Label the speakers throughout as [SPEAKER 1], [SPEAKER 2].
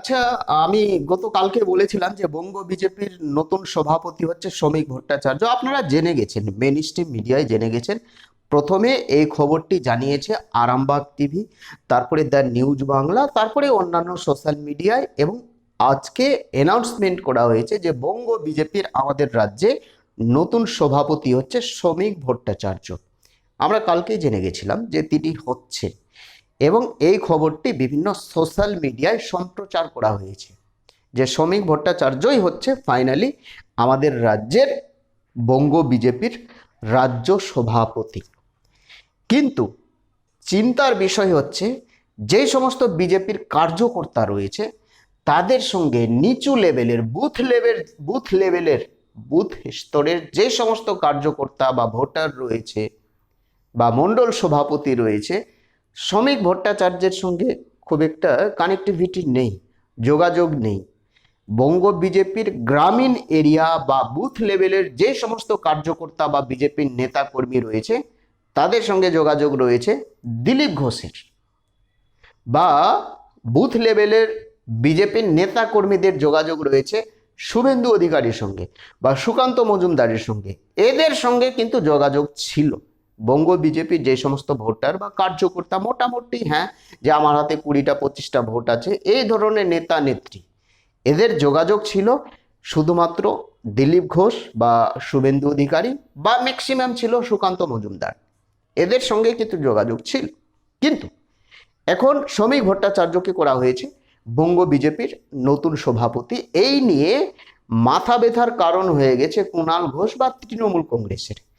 [SPEAKER 1] আচ্ছা আমি গতকালকে বলেছিলাম যে বঙ্গ বিজেপির নতুন সভাপতি হচ্ছে শ্রমিক ভট্টাচার্য। আপনারা জেনে গেছেন মেন স্ট্রিম মিডিয়ায় জেনে গেছেন। প্রথমে এই খবরটি জানিয়েছে আরামবাগ টিভি, তারপরে দ্য নিউজ বাংলা, তারপরে অন্যান্য সোশ্যাল মিডিয়ায় এবং আজকে অ্যানাউন্সমেন্ট করা হয়েছে যে বঙ্গ বিজেপির আমাদের রাজ্যে নতুন সভাপতি হচ্ছে শ্রমিক ভট্টাচার্য। আমরা কালকেই জেনে গেছিলাম যে তিনি হচ্ছে এবং এই খবরটি বিভিন্ন সোশ্যাল মিডিয়ায় সম্প্রচার করা হয়েছে। যে শ্রমিক ভট্টাচার্যই হচ্ছে ফাইনালি আমাদের রাজ্যের বঙ্গ বিজেপির রাজ্য সভাপতি। কিন্তু চিন্তার বিষয় হচ্ছে যে সমস্ত বিজেপির কার্যকর্তা রয়েছে, তাদের সঙ্গে নিচু লেভেলের, বুথ লেভেল, বুথ লেভেলের, বুথ স্তরের যে সমস্ত কার্যকর্তা বা ভোটার রয়েছে বা মণ্ডল সভাপতি রয়েছে শ্রমিক ভট্টাচার্যের সঙ্গে খুব একটা কানেক্টিভিটি নেই, যোগাযোগ নেই। বঙ্গ বিজেপির গ্রামীণ এরিয়া বা বুথ লেভেলের যে সমস্ত কার্যকর্তা বা বিজেপির নেতা কর্মী রয়েছে, তাদের সঙ্গে যোগাযোগ রয়েছে দিলীপ ঘোষের। বা বুথ লেভেলের বিজেপির নেতা কর্মীদের যোগাযোগ রয়েছে শুভেন্দু অধিকারীর সঙ্গে বা সুকান্ত মজুমদারের সঙ্গে। এদের সঙ্গে কিন্তু যোগাযোগ ছিল। বঙ্গ বিজেপির যে সমস্ত ভোটার বা কার্যকর্তা মোটামুটি হ্যাঁ যে আমার হাতে কুড়িটা, পঁচিশটা ভোট আছে, এই ধরনের নেতা নেত্রী। এদের যোগাযোগ ছিল শুধুমাত্র দিলীপ ঘোষ বা শুভেন্দু অধিকারী বা ম্যাক্সিমাম ছিল সুকান্ত মজুমদার। এদের সঙ্গে কিন্তু যোগাযোগ ছিল। কিন্তু এখন শ্রমিক ভট্টাচার্যকে করা হয়েছে বঙ্গ বিজেপির নতুন সভাপতি। এই নিয়ে মাথা ব্যথার কারণ হয়ে গেছে কুণাল ঘোষ বা তৃণমূল কংগ্রেসের।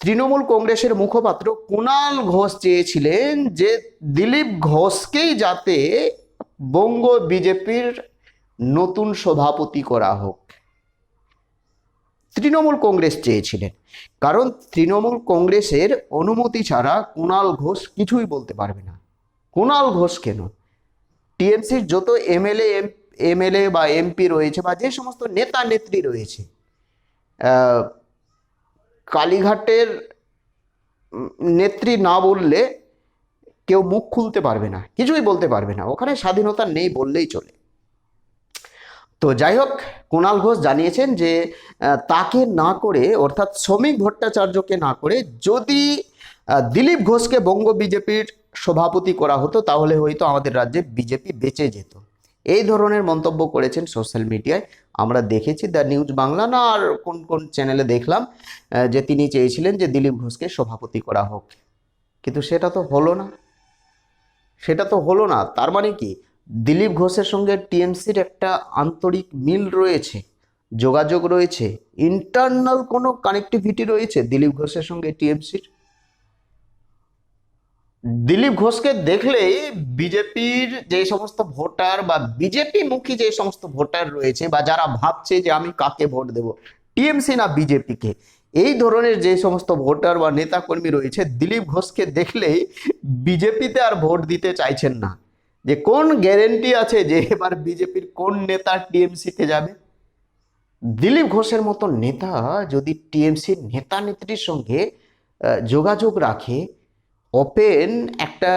[SPEAKER 1] তৃণমূল কংগ্রেসের মুখপাত্র কুণাল ঘোষ চেয়েছিলেন যে দিলীপ ঘোষকেই যাতে বঙ্গ বিজেপির নতুন সভাপতি করা হোক। তৃণমূল কংগ্রেস চেয়েছিলেন। কারণ তৃণমূল কংগ্রেসের অনুমতি ছাড়া কুণাল ঘোষ কিছুই বলতে পারবে না। কুণাল ঘোষ কেন? টিএমসির যত এমএলএ এমএলএ বা এমপি রয়েছে বা যে সমস্ত নেতা নেত্রী রয়েছে কালীঘাটের নেত্রী না বললে কেউ মুখ খুলতে পারবে না, কিছুই বলতে পারবে না। ওখানে স্বাধীনতা নেই বললেই চলে। তো যাই হোক, কুণাল ঘোষ জানিয়েছেন যে তাকে না করে, অর্থাৎ শ্রমিক ভট্টাচার্যকে না করে যদি দিলীপ ঘোষকে বঙ্গ বিজেপির সভাপতি করা হতো, তাহলে হয়তো আমাদের রাজ্যে বিজেপি বেঁচে যেত। এই ধরনের মন্তব্য করেছেন সোশ্যাল মিডিয়ায়। আমরা দেখেছি দ্য নিউজ বাংলা না, আর কোন কোন চ্যানেলে দেখলাম যে তিনি চেয়েছিলেন যে দিলীপ ঘোষকে সভাপতি করা হোক। কিন্তু সেটা তো হলো না। সেটা তো হলো না। তার মানে কি? দিলীপ ঘোষের সঙ্গে টিএমসির একটা আন্তরিক মিল রয়েছে, যোগাযোগ রয়েছে ইন্টারনাল কোনো কানেক্টিভিটি রয়েছে দিলীপ ঘোষের সঙ্গে টিএমসির? দিলীপ ঘোষকে দেখলেই বিজেপির যে সমস্ত ভোটার বা বিজেপি মুখী যে সমস্ত ভোটার রয়েছে বা যারা ভাবছে যে আমি কাকে ভোট দেব, টিএমসি না বিজেপিকে, এই ধরনের যে সমস্ত ভোটার বা নেতাকর্মী রয়েছে, দিলীপ ঘোষকে দেখলেই বিজেপিতে আর ভোট দিতে চাইছেন না। যে কোন গ্যারেন্টি আছে যে এবার বিজেপির কোন নেতা টিএমসিতে যাবে? দিলীপ ঘোষের মতো নেতা যদি টিএমসির নেতা নেত্রীর সঙ্গে যোগাযোগ রাখে ওপেন একটা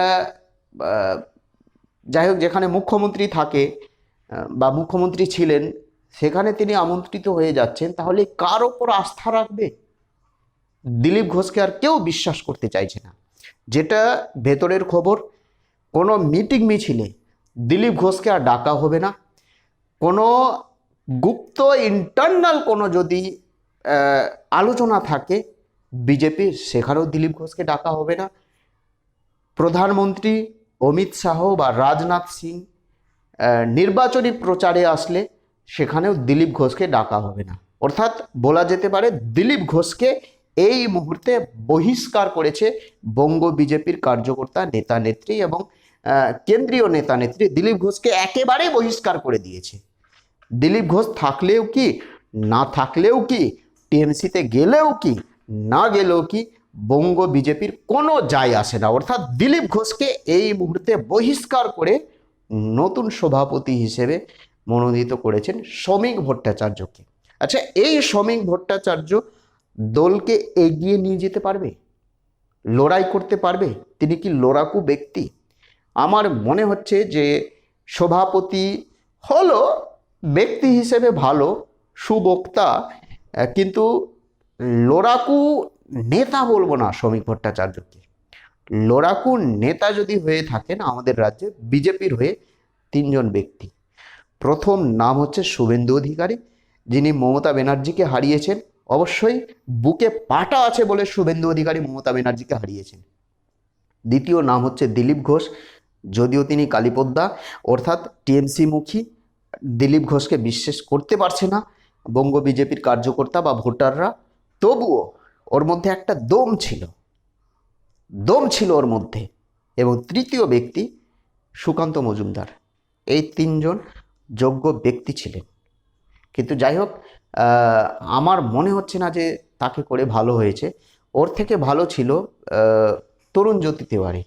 [SPEAKER 1] যাই হোক যেখানে মুখ্যমন্ত্রী থাকে বা মুখ্যমন্ত্রী ছিলেন, সেখানে তিনি আমন্ত্রিত হয়ে যাচ্ছেন, তাহলে কার ওপর আস্থা রাখবে? দিলীপ ঘোষকে আর কেউ বিশ্বাস করতে চাইছে না। যেটা ভেতরের খবর, কোনো মিটিং মিছিলে দিলীপ ঘোষকে আর ডাকা হবে না। কোনো গুপ্ত ইন্টারনাল কোনো যদি আলোচনা থাকে, বিজেপির, সেখানেও দিলীপ ঘোষকে ডাকা হবে না। প্রধানমন্ত্রী অমিত শাহ বা রাজনাথ সিং নির্বাচনী প্রচারে আসলে সেখানেও দিলীপ ঘোষকে ডাকা হবে না। অর্থাৎ বলা যেতে পারে দিলীপ ঘোষকে এই মুহূর্তে বহিষ্কার করেছে বঙ্গ বিজেপির কার্যকর্তা, নেতা নেত্রী এবং কেন্দ্রীয় নেতা নেত্রী দিলীপ ঘোষকে একেবারে বহিষ্কার করে দিয়েছে। দিলীপ ঘোষ থাকলেও কি, না থাকলেও কি, টিএমসিতে গেলেও কি, না গেলেও কি বঙ্গ বিজেপির কোনো যায় আসে না। অর্থাৎ দিলীপ ঘোষকে এই মুহূর্তে বহিষ্কার করে নতুন সভাপতি হিসেবে মনোনীত করেছেন শ্রমিক ভট্টাচার্যকে। আচ্ছা এই শ্রমিক ভট্টাচার্য দলকে এগিয়ে নিয়ে যেতে পারবে? লড়াই করতে পারবে? তিনি কি লড়াকু ব্যক্তি? আমার মনে হচ্ছে যে সভাপতি হলো ব্যক্তি হিসেবে ভালো, সুবক্তা, কিন্তু লোড়াকু নেতা বলব না শ্রমিক ভট্টাচার্যকে। লোড়াকু নেতা যদি হয়ে থাকেন আমাদের রাজ্যে, বিজেপির হয়ে তিনজন ব্যক্তি। প্রথম নাম হচ্ছে শুভেন্দু অধিকারী, যিনি মমতা ব্যানার্জিকে হারিয়েছেন। অবশ্যই বুকে পাটা আছে বলে শুভেন্দু অধিকারী মমতা ব্যানার্জিকে হারিয়েছেন। দ্বিতীয় নাম হচ্ছে দিলীপ ঘোষ, যদিও তিনি কালীপদ্মা, অর্থাৎ টিএমসি মুখী। দিলীপ ঘোষকে বিশ্বাস করতে পারছে না বঙ্গ বিজেপির কার্যকর্তা বা ভোটাররা। তবুও ওর মধ্যে একটা দম ছিল। দম ছিল ওর মধ্যে এবং তৃতীয় ব্যক্তি সুকান্ত মজুমদার। এই তিনজন যোগ্য ব্যক্তি ছিলেন। কিন্তু যাই হোক আমার মনে হচ্ছে না যে তাকে করে ভালো হয়েছে। ওর থেকে ভালো ছিল তরুণ জ্যোতি তেওয়ারি।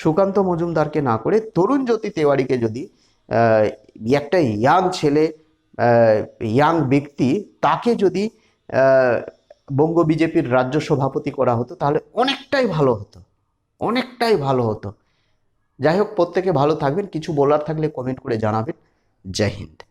[SPEAKER 1] সুকান্ত মজুমদারকে না করে তরুণ জ্যোতি তেওয়ারিকে যদি একটা ইয়াং ছেলে ইয়াং ব্যক্তি তাকে যদি বঙ্গ বিজেপির রাজ্য সভাপতি করা হতো, তাহলে অনেকটাই ভালো হতো, অনেকটাই ভালো হতো। যাই হোক, প্রত্যেকে ভালো থাকবেন, কিছু বলার থাকলে কমেন্ট করে জানাবেন। জয় হিন্দ।